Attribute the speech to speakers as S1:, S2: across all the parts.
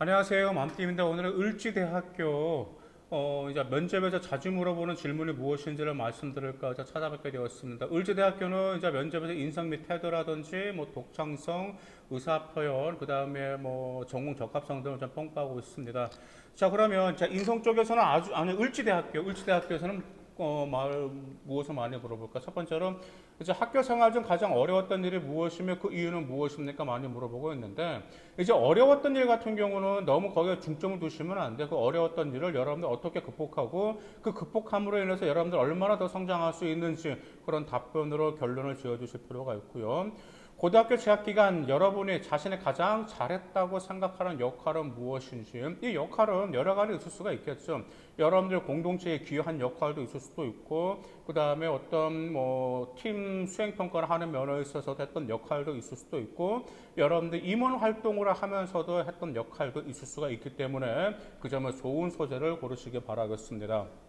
S1: 안녕하세요. 맘띠입니다. 오늘은 을지대학교 어, 이제 면접에서 자주 물어보는 질문이 무엇인지를 말씀드릴까 자 찾아뵙게 되었습니다. 을지대학교는 이제 면접에서 인성 및 태도라든지 뭐 독창성, 의사표현, 그 다음에 뭐 전공 적합성 등을 좀 평가하고 있습니다. 자 그러면 자 인성 쪽에서는 아주 아니 을지대학교, 을지대학교에서는 어, 말 무엇을 많이 물어볼까? 첫 번째로 이제 학교 생활 중 가장 어려웠던 일이 무엇이며 그 이유는 무엇입니까? 많이 물어보고 있는데 이제 어려웠던 일 같은 경우는 너무 거기에 중점을 두시면 안 돼. 그 어려웠던 일을 여러분들 어떻게 극복하고 그 극복함으로 인해서 여러분들 얼마나 더 성장할 수 있는지 그런 답변으로 결론을 지어주실 필요가 있고요. 고등학교 재학 기간 여러분이 자신이 가장 잘했다고 생각하는 역할은 무엇인지 이 역할은 여러 가지 있을 수가 있겠죠. 여러분들 공동체에 기여한 역할도 있을 수도 있고 그 다음에 어떤 뭐 팀 수행 평가를 하는 면에 있어서 했던 역할도 있을 수도 있고 여러분들 임원 활동을 하면서도 했던 역할도 있을 수가 있기 때문에 그 점을 좋은 소재를 고르시기 바라겠습니다.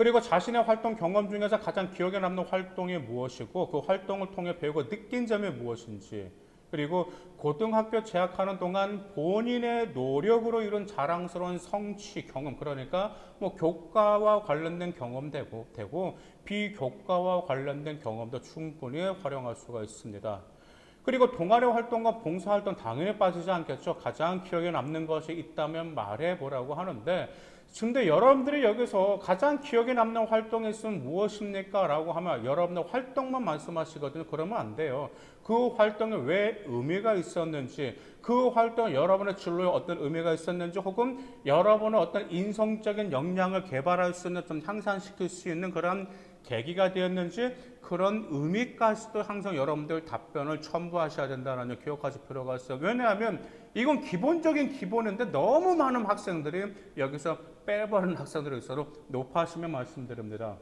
S1: 그리고 자신의 활동 경험 중에서 가장 기억에 남는 활동이 무엇이고 그 활동을 통해 배우고 느낀 점이 무엇인지 그리고 고등학교 재학하는 동안 본인의 노력으로 이룬 자랑스러운 성취 경험 그러니까 뭐 교과와 관련된 경험되고 되고 비교과와 관련된 경험도 충분히 활용할 수가 있습니다. 그리고 동아리 활동과 봉사 활동 당연히 빠지지 않겠죠. 가장 기억에 남는 것이 있다면 말해 보라고 하는데 근데 여러분들이 여기서 가장 기억에 남는 활동이 있으면 무엇입니까? 라고 하면 여러분들 활동만 말씀하시거든요. 그러면 안 돼요. 그 활동에 왜 의미가 있었는지, 그 활동 여러분의 진로에 어떤 의미가 있었는지, 혹은 여러분의 어떤 인성적인 역량을 개발할 수 있는 좀 향상시킬 수 있는 그런 계기가 되었는지 그런 의미까지도 항상 여러분들 답변을 첨부하셔야 된다는 점 기억하실 필요가 있어요. 왜냐하면 이건 기본적인 기본인데 너무 많은 학생들이 여기서 빼버리는 학생들이 있어도 높아하시면 말씀드립니다.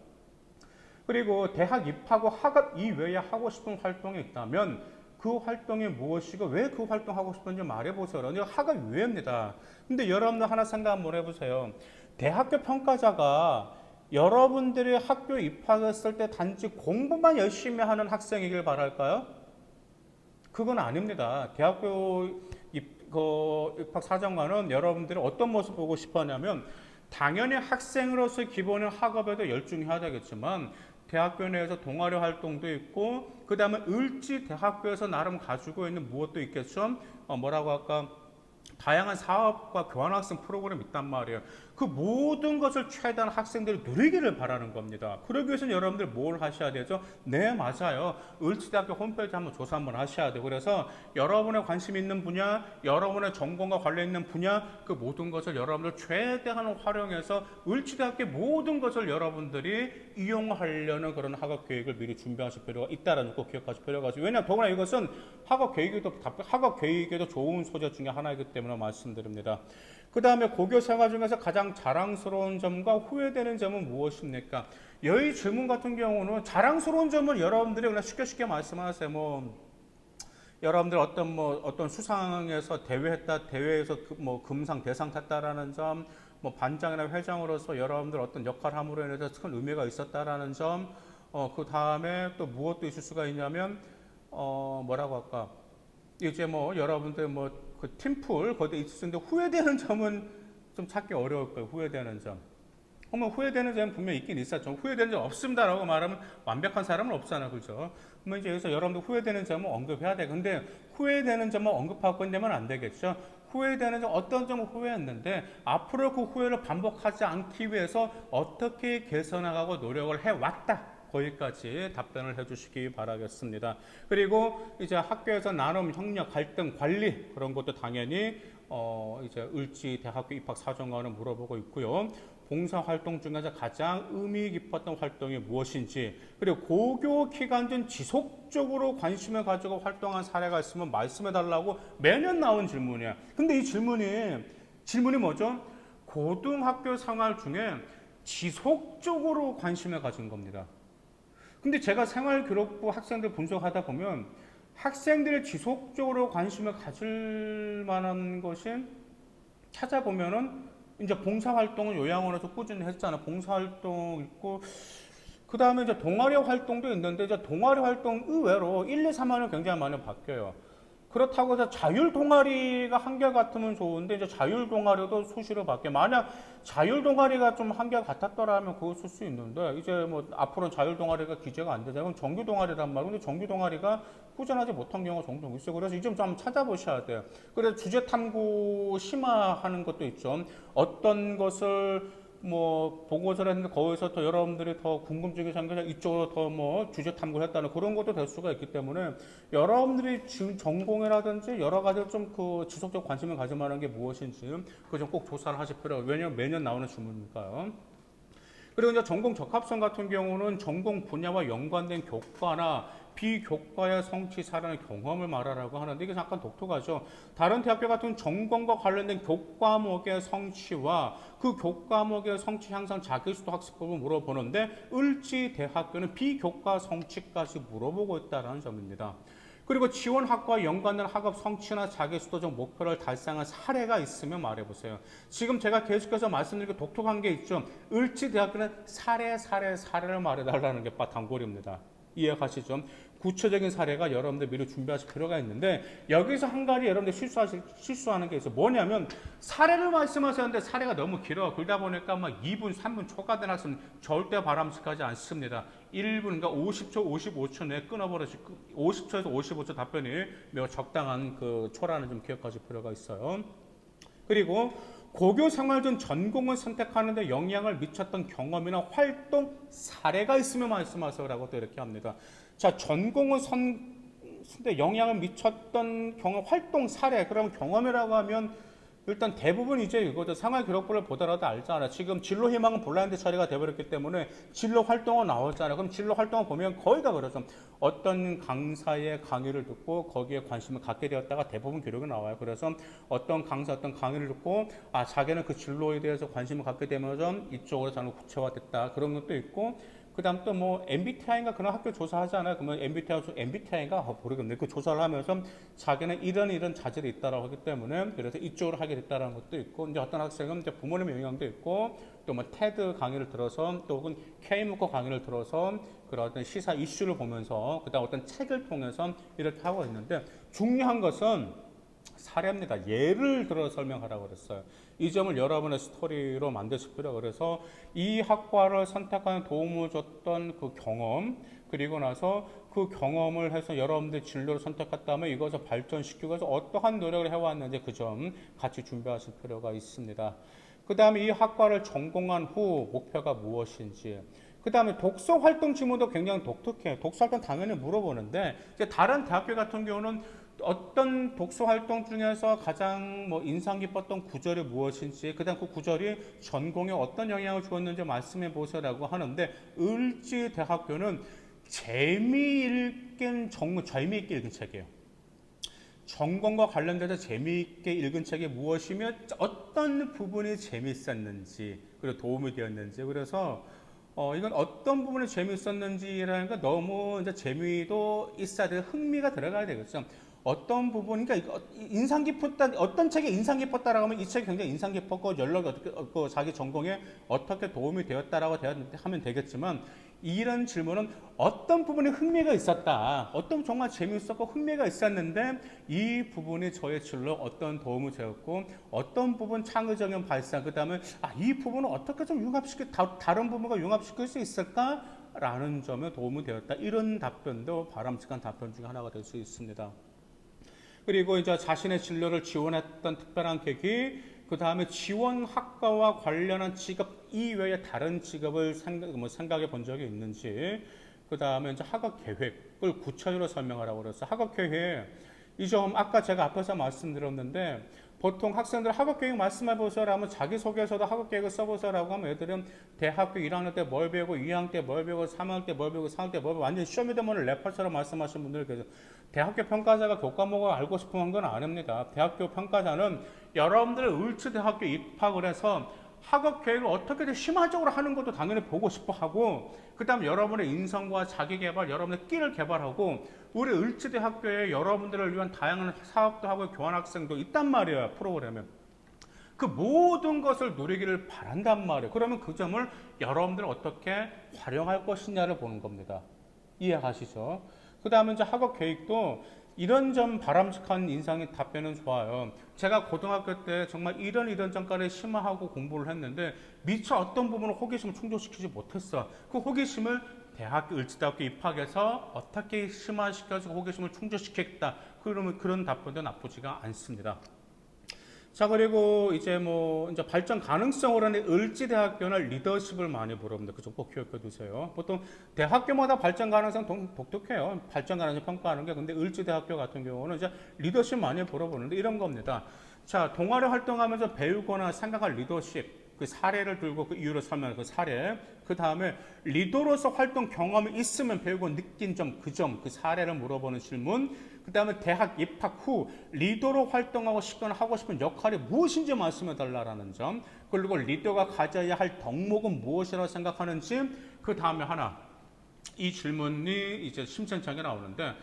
S1: 그리고 대학 입학후 학업 이외에 하고 싶은 활동이 있다면 그 활동이 무엇이고 왜 그 활동 하고 싶은지 말해보세요. 이거 학업 이외입니다. 근데 여러분들 하나 생각 한번 해보세요. 대학교 평가자가 여러분들이 학교 입학했을 때 단지 공부만 열심히 하는 학생이길 바랄까요? 그건 아닙니다. 대학교 입, 그 입학 사정관은 여러분들이 어떤 모습 보고 싶어 하냐면 당연히 학생으로서 기본의 학업에도 열중히 해야 되겠지만 대학교 내에서 동아리 활동도 있고 그 다음에 을지 대학교에서 나름 가지고 있는 무엇도 있겠죠. 어, 뭐라고 할까? 다양한 사업과 교환학생 프로그램이 있단 말이에요. 그 모든 것을 최대한 학생들이 누리기를 바라는 겁니다. 그러기 위해서는 여러분들 뭘 하셔야 되죠? 네, 맞아요. 을지대학교 홈페이지 한번 조사 한번 하셔야 돼요. 그래서 여러분의 관심 있는 분야, 여러분의 전공과 관련 있는 분야, 그 모든 것을 여러분들 최대한 활용해서 을지대학교 모든 것을 여러분들이 이용하려는 그런 학업 계획을 미리 준비하실 필요가 있다라는 거 기억하실 필요가 있어요. 왜냐하면 더구나 이것은 학업 계획에도 학업 계획에도 좋은 소재 중에 하나이기 때문에 말씀드립니다. 그 다음에 고교 생활 중에서 가장 자랑스러운 점과 후회되는 점은 무엇입니까? 여기 질문 같은 경우는 자랑스러운 점을 여러분들이 그냥 쉽게 쉽게 말씀하세요. 뭐 여러분들 어떤 뭐 어떤 수상에서 대회했다 대회에서 그 뭐 금상 대상 탔다라는 점, 뭐 반장이나 회장으로서 여러분들 어떤 역할 함으로 인해서 큰 의미가 있었다라는 점, 어 그 다음에 또 무엇도 있을 수가 있냐면 어 뭐라고 할까? 이제 뭐 여러분들 뭐 그 팀풀 거기에 있을 수 있는데 후회되는 점은 좀 찾기 어려울 거예요. 후회되는 점. 그러면 후회되는 점은 분명히 있긴 있었죠. 후회되는 점 없습니다라고 말하면 완벽한 사람은 없잖아요. 그죠? 그러면 이제 여기서 여러분들 후회되는 점은 언급해야 돼. 근데 후회되는 점은 언급하고 있는데만 안 되겠죠. 후회되는 점 어떤 점을 후회했는데 앞으로 그 후회를 반복하지 않기 위해서 어떻게 개선하고 노력을 해왔다. 거기까지 답변을 해주시기 바라겠습니다. 그리고 이제 학교에서 나눔, 협력, 갈등, 관리 그런 것도 당연히 어 이제 을지 대학교 입학 사정관을 물어보고 있고요. 봉사 활동 중에서 가장 의미 깊었던 활동이 무엇인지 그리고 고교 기간 중 지속적으로 관심을 가지고 활동한 사례가 있으면 말씀해 달라고 매년 나온 질문이야. 근데 이 질문이 질문이 뭐죠? 고등학교 생활 중에 지속적으로 관심을 가진 겁니다. 근데 제가 생활기록부 학생들 분석하다 보면 학생들이 지속적으로 관심을 가질 만한 것이 찾아보면은 이제 봉사활동은 요양원에서 꾸준히 했잖아요. 봉사활동 있고 그 다음에 이제 동아리 활동도 있는데 이제 동아리 활동 의외로 1, 2, 3학년 굉장히 많이 바뀌어요. 그렇다고 해서 자율 동아리가 한결 같으면 좋은데 이제 자율 동아리도 수시로 바뀌어 만약 자율 동아리가 좀 한결 같았더라면 그거 쓸 수 있는데 이제 뭐 앞으로는 자율 동아리가 기재가 안 되잖아요. 정규 동아리란 말이에요. 근데 정규 동아리가 꾸준하지 못한 경우가 종종 있어요. 그래서 이 점 좀 찾아보셔야 돼요. 그래서 주제 탐구 심화하는 것도 있죠. 어떤 것을 뭐 보고서를 했는데 거기서 더 여러분들이 더 궁금증이 생겨서 이쪽으로 더 뭐 주제 탐구를 했다는 그런 것도 될 수가 있기 때문에 여러분들이 지금 전공이라든지 여러 가지 좀 그 지속적 관심을 가질 만한 게 무엇인지 그 좀 꼭 조사를 하실 필요가 왜냐하면 매년 나오는 질문이니까요. 그리고 이제 전공 적합성 같은 경우는 전공 분야와 연관된 교과나 비교과의 성취 사례의 경험을 말하라고 하는데 이게 잠깐 독특하죠. 다른 대학교 같은 전공과 관련된 교과목의 성취와 그 교과목의 성취 향상 자기수도 학습법을 물어보는데 을지 대학교는 비교과 성취까지 물어보고 있다는 점입니다. 그리고 지원학과와 연관된 학업 성취나 자기수도적 목표를 달성한 사례가 있으면 말해보세요. 지금 제가 계속해서 말씀드리고 독특한 게 있죠. 을지대학교는 사례, 사례, 사례를 말해달라는 게 단골입니다. 이해가시죠? 구체적인 사례가 여러분들 미리 준비하실 필요가 있는데 여기서 한 가지 여러분들 실수하실, 실수하는 게 있어요. 뭐냐면 사례를 말씀하셨는데 사례가 너무 길어. 그러다 보니까 막 2분, 3분 초과된 학생 절대 바람직하지 않습니다. 1분, 그러니까 50초, 55초 내에 끊어버리시 50초에서 55초 답변이 매우 적당한 그 초라는 좀 기억하실 필요가 있어요. 그리고 고교 생활 전 전공을 선택하는데 영향을 미쳤던 경험이나 활동 사례가 있으면 말씀하세요라고 또 이렇게 합니다. 자, 전공을 선, 근데 영향을 미쳤던 경험, 활동 사례, 그러면 경험이라고 하면 일단 대부분 이제 이거죠. 생활 기록부를 보더라도 알잖아. 지금 진로 희망은 블라인드 처리가 돼버렸기 때문에 진로 활동은 나오잖아. 그럼 진로 활동을 보면 거의 다 그렇죠. 어떤 강사의 강의를 듣고 거기에 관심을 갖게 되었다가 대부분 기록이 나와요. 그래서 어떤 강사, 어떤 강의를 듣고 아 자기는 그 진로에 대해서 관심을 갖게 되면서 이쪽으로 저는 구체화됐다. 그런 것도 있고 그 다음 또 뭐 MBTI인가 그런 학교 조사하잖아요. 그러면 MBTI, MBTI인가 어, 모르겠네. 그 조사를 하면서 자기는 이런 이런 자질이 있다라고 하기 때문에 그래서 이쪽으로 하게 됐다라는 것도 있고 이제 어떤 학생은 이제 부모님의 영향도 있고 또 뭐 테드 강의를 들어서 또 혹은 K문과 강의를 들어서 그런 어떤 시사 이슈를 보면서 그다음 어떤 책을 통해서 이렇게 하고 있는데 중요한 것은 사례입니다. 예를 들어 설명하라고 그랬어요. 이 점을 여러분의 스토리로 만드실 필요가 그래서 이 학과를 선택하는 도움을 줬던 그 경험 그리고 나서 그 경험을 해서 여러분들 진로를 선택했다면 이것을 발전시키고 해서 어떠한 노력을 해왔는지 그 점 같이 준비하실 필요가 있습니다. 그 다음에 이 학과를 전공한 후 목표가 무엇인지 그 다음에 독서 활동 지문도 굉장히 독특해요. 독서 활동 당연히 물어보는데 이제 다른 대학교 같은 경우는 어떤 독서 활동 중에서 가장 뭐 인상 깊었던 구절이 무엇인지 그다음 그 구절이 전공에 어떤 영향을 주었는지 말씀해 보세요라고 하는데 을지 대학교는 재미있게 정 재미있게 읽은 책이에요. 전공과 관련돼서 재미있게 읽은 책이 무엇이며 어떤 부분이 재미있었는지 그리고 도움이 되었는지 그래서 어, 이건 어떤 부분이 재미있었는지라는 거 너무 이제 재미도 있어야 돼 흥미가 들어가야 되겠죠. 어떤 부분, 그러니까 인상 깊었다, 어떤 책이 인상 깊었다라고 하면 이 책이 굉장히 인상 깊었고 연락이 어떻게, 어, 그 자기 전공에 어떻게 도움이 되었다라고 하면 되겠지만 이런 질문은 어떤 부분에 흥미가 있었다, 어떤 정말 재미있었고 흥미가 있었는데 이 부분이 저의 진로 어떤 도움을 되었고 어떤 부분 창의적인 발상, 그 다음에 아, 이 부분은 어떻게 좀 융합시킬, 다, 다른 부분과 융합시킬 수 있을까? 라는 점에 도움이 되었다. 이런 답변도 바람직한 답변 중에 하나가 될 수 있습니다. 그리고 이제 자신의 진로를 지원했던 특별한 계기, 그 다음에 지원 학과와 관련한 직업 이외의 다른 직업을 생각, 뭐 생각해 본 적이 있는지, 그 다음에 이제 학업 계획을 구체적으로 설명하라고 그랬어요. 학업 계획. 이 점 아까 제가 앞에서 말씀드렸는데 보통 학생들 학업 계획 말씀해 보세요라면 자기소개서도 학업 계획을 써보세요라고 하면 애들은 대학교 1학년 때 뭘 배우고 2학년 때 뭘 배우고 3학년 때 뭘 배우고 4학년 때 뭘 배우고 완전 쇼미더머니 래퍼처럼 말씀하시는 분들 계세요. 대학교 평가자가 교과목을 알고 싶은 건 아닙니다. 대학교 평가자는 여러분들의 을지대학교 입학을 해서 학업 계획을 어떻게든 심화적으로 하는 것도 당연히 보고 싶어 하고, 그 다음 여러분의 인성과 자기 개발, 여러분의 끼를 개발하고, 우리 을지대 학교에 여러분들을 위한 다양한 사업도 하고 교환 학생도 있단 말이에요, 프로그램에. 그 모든 것을 누리기를 바란단 말이에요. 그러면 그 점을 여러분들은 어떻게 활용할 것이냐를 보는 겁니다. 이해가시죠? 그 다음에 이제 학업 계획도 이런 점 바람직한 인상의 답변은 좋아요. 제가 고등학교 때 정말 이런 이런 점까지 심화하고 공부를 했는데 미처 어떤 부분을 호기심을 충족시키지 못했어. 그 호기심을 대학교 을지대학교 입학해서 어떻게 심화시켜서 호기심을 충족시키겠다. 그러면 그런 답변도 나쁘지가 않습니다. 자 그리고 이제 뭐 이제 발전 가능성으로는 을지대학교는 리더십을 많이 물어봅니다. 그좀 꼭 기억해 두세요. 보통 대학교마다 발전 가능성 동- 독특해요. 발전 가능성 평가하는 게 근데 을지대학교 같은 경우는 이제 리더십 많이 물어보는데 이런 겁니다. 자 동아리 활동하면서 배우거나 생각할 리더십 그 사례를 들고 그 이유를 설명할 그 사례. 그 다음에 리더로서 활동 경험이 있으면 배우고 느낀 점 그 점 그 사례를 물어보는 질문. 그 다음에 대학 입학 후 리더로 활동하고 싶거나 하고 싶은 역할이 무엇인지 말씀해 달라라는 점. 그리고 리더가 가져야 할 덕목은 무엇이라고 생각하는지. 그 다음에 하나 이 질문이 이제 심천창에 나오는데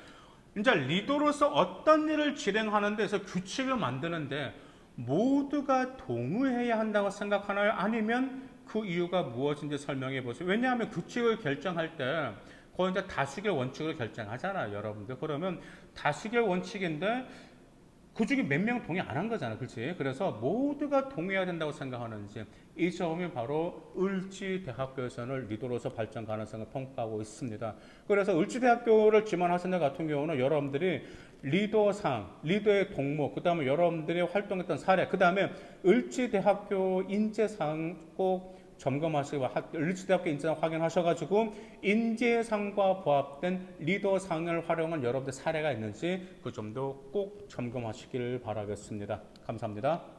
S1: 이제 리더로서 어떤 일을 진행하는 데서 규칙을 만드는데 모두가 동의해야 한다고 생각하나요? 아니면 그 이유가 무엇인지 설명해 보세요. 왜냐하면 규칙을 결정할 때 거의 이제 다수결 원칙을 결정하잖아요, 여러분들. 그러면 다수결 원칙인데 그 중에 몇 명 동의 안 한 거잖아, 그렇지? 그래서 모두가 동의해야 된다고 생각하는지 이 점이 바로 을지대학교에서는 리더로서 발전 가능성을 평가하고 있습니다. 그래서 을지대학교를 지원하시는 같은 경우는 여러분들이 리더상, 리더의 동목, 그 다음에 여러분들이 활동했던 사례, 그 다음에 을지대학교 인재상 꼭 점검하시고 하- 을지대학교 인재상 확인하셔가지고 인재상과 부합된 리더상을 활용한 여러분들 사례가 있는지 그 점도 꼭 점검하시길 바라겠습니다. 감사합니다.